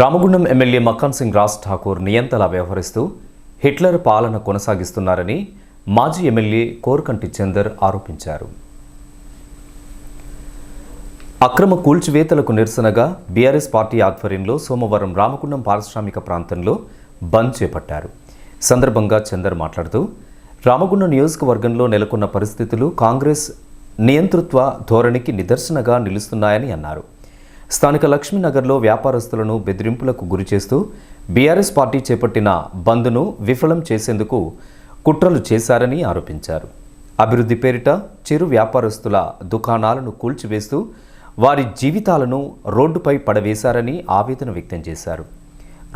Ramagundam MLA Makkan Singh Raj Thakur నియంతలా వ్యవహరిస్తూ Hitler పాలన కొనసాగిస్తున్నారని మాజీ ఎమ్మెల్యే కోరకంటి చందర్ ఆరోపించారు. అక్రమ కూల్చివేతలకు నిరసనగా బీఆర్ఎస్ పార్టీ ఆధ్వర్యంలో సోమవారం రామగుండం పారిశ్రామిక ప్రాంతంలో బంద్ చేపట్టారు. సందర్భంగా చందర్ మాట్లాడుతూ రామగుండం నియోజకవర్గంలో నెలకొన్న పరిస్థితులు కాంగ్రెస్ నియంతృత్వ ధోరణికి నిదర్శనగా నిలుస్తున్నాయని అన్నారు. స్థానిక లక్ష్మీనగర్లో వ్యాపారస్తులను బెదిరింపులకు గురిచేస్తూ బీఆర్ఎస్ పార్టీ చేపట్టిన బంద్ను విఫలం చేసేందుకు కుట్రలు చేశారని ఆరోపించారు. అభివృద్ధి పేరిట చిరు వ్యాపారస్తుల దుకాణాలను కూల్చివేస్తూ వారి జీవితాలను రోడ్డుపై పడవేశారని ఆవేదన వ్యక్తం చేశారు.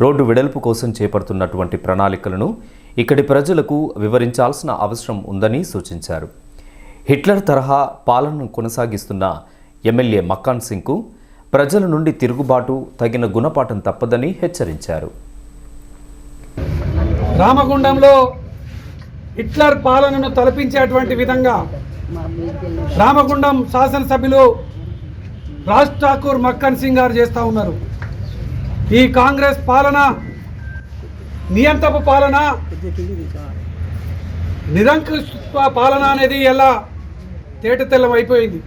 రోడ్డు వెడల్పు కోసం చేపడుతున్నటువంటి ప్రణాళికలను ఇక్కడి ప్రజలకు వివరించాల్సిన అవసరం ఉందని సూచించారు. హిట్లర్ తరహా పాలనను కొనసాగిస్తున్న ఎమ్మెల్యే మక్కాన్ సింగ్కు ప్రజల నుండి తిరుగుబాటు తగిన గుణపాఠం తప్పదని హెచ్చరించారు. రామగుండంలో హిట్లర్ పాలనను తలపించేటువంటి విధంగా రామగుండం శాసనసభ్యులు రాజ్ ఠాకూర్ మక్కన్ సింగ్ గారు చేస్తూ ఉన్నారు. ఈ కాంగ్రెస్ పాలన నియంతపు పాలన నిరంకుశ పాలన అనేది ఎలా తేటతెల్లం అయిపోయింది.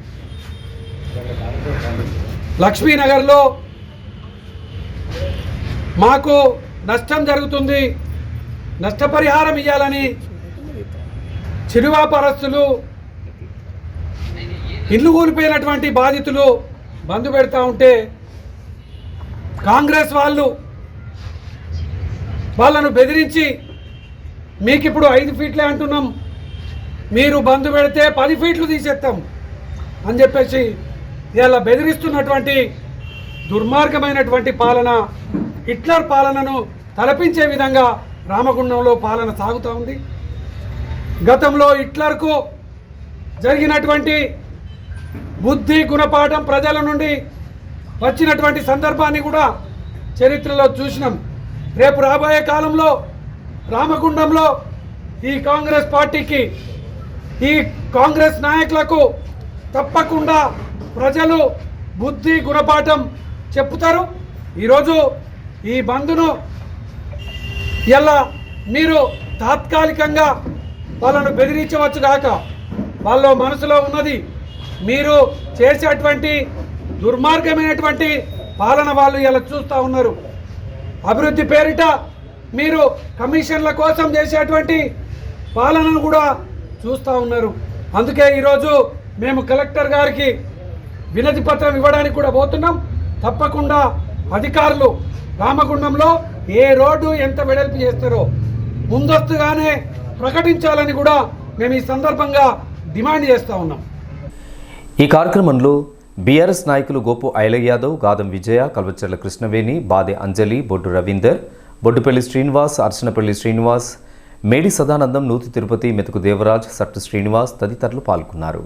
లక్ష్మీనగర్లో మాకు నష్టం జరుగుతుంది. నష్టపరిహారం ఇవ్వాలని చిరు వ్యాపారస్తులు ఇల్లు కూలిపోయినటువంటి బాధితులు బంధు పెడతా ఉంటే కాంగ్రెస్ వాళ్ళు వాళ్ళను బెదిరించి మీకు ఇప్పుడు ఐదు ఫీట్లే అంటున్నాం. మీరు బంధు పెడితే పది ఫీట్లు తీసేస్తాం అని చెప్పేసి ఇలా బెదిరిస్తున్నటువంటి దుర్మార్గమైనటువంటి పాలన హిట్లర్ పాలనను తలపించే విధంగా రామగుండంలో పాలన సాగుతూ ఉంది. గతంలో హిట్లర్కు జరిగినటువంటి బుద్ధి గుణపాఠం ప్రజల నుండి వచ్చినటువంటి సందర్భాన్ని కూడా చరిత్రలో చూసినాం. రేపు రాబోయే కాలంలో రామగుండంలో ఈ కాంగ్రెస్ పార్టీకి ఈ కాంగ్రెస్ నాయకులకు తప్పకుండా ప్రజలు బుద్ధి గుణపాఠం చెప్తారు ఈరోజు ఈ బంద్ను ఇలా మీరు తాత్కాలికంగా వాళ్ళను బెదిరించవచ్చు కాక వాళ్ళ మనసులో ఉన్నది మీరు చేసేటువంటి దుర్మార్గమైనటువంటి పాలన వాళ్ళు ఇలా చూస్తూ ఉన్నారు. అభివృద్ధి పేరిట మీరు కమిషన్ల కోసం చేసేటువంటి పాలనను కూడా చూస్తూ ఉన్నారు. అందుకే ఈరోజు మేము కలెక్టర్ గారికి వినతి పత్రం ఇవ్వడానికి కూడా పోతున్నాం. తప్పకుండా అధికారులు రామగుండంలో ఏ రోడ్డు ఎంత వెడల్పు చేస్తారో ముందస్తుగానే ప్రకటించాలని కూడా మేము ఈ సందర్భంగా డిమాండ్ చేస్తూ ఉన్నాం. ఈ కార్యక్రమంలో బీఆర్ఎస్ నాయకులు గోపు ఐలయ్య యాదవ్ గాదం విజయ కల్వచర్ల కృష్ణవేణి బాదే అంజలి బొడ్డు రవీందర్ బొడ్డుపల్లి శ్రీనివాస్ అర్చనపల్లి శ్రీనివాస్ మేడి సదానందం నూతి తిరుపతి మెతుకు దేవరాజ్ సట్టు శ్రీనివాస్ తదితరులు పాల్గొన్నారు.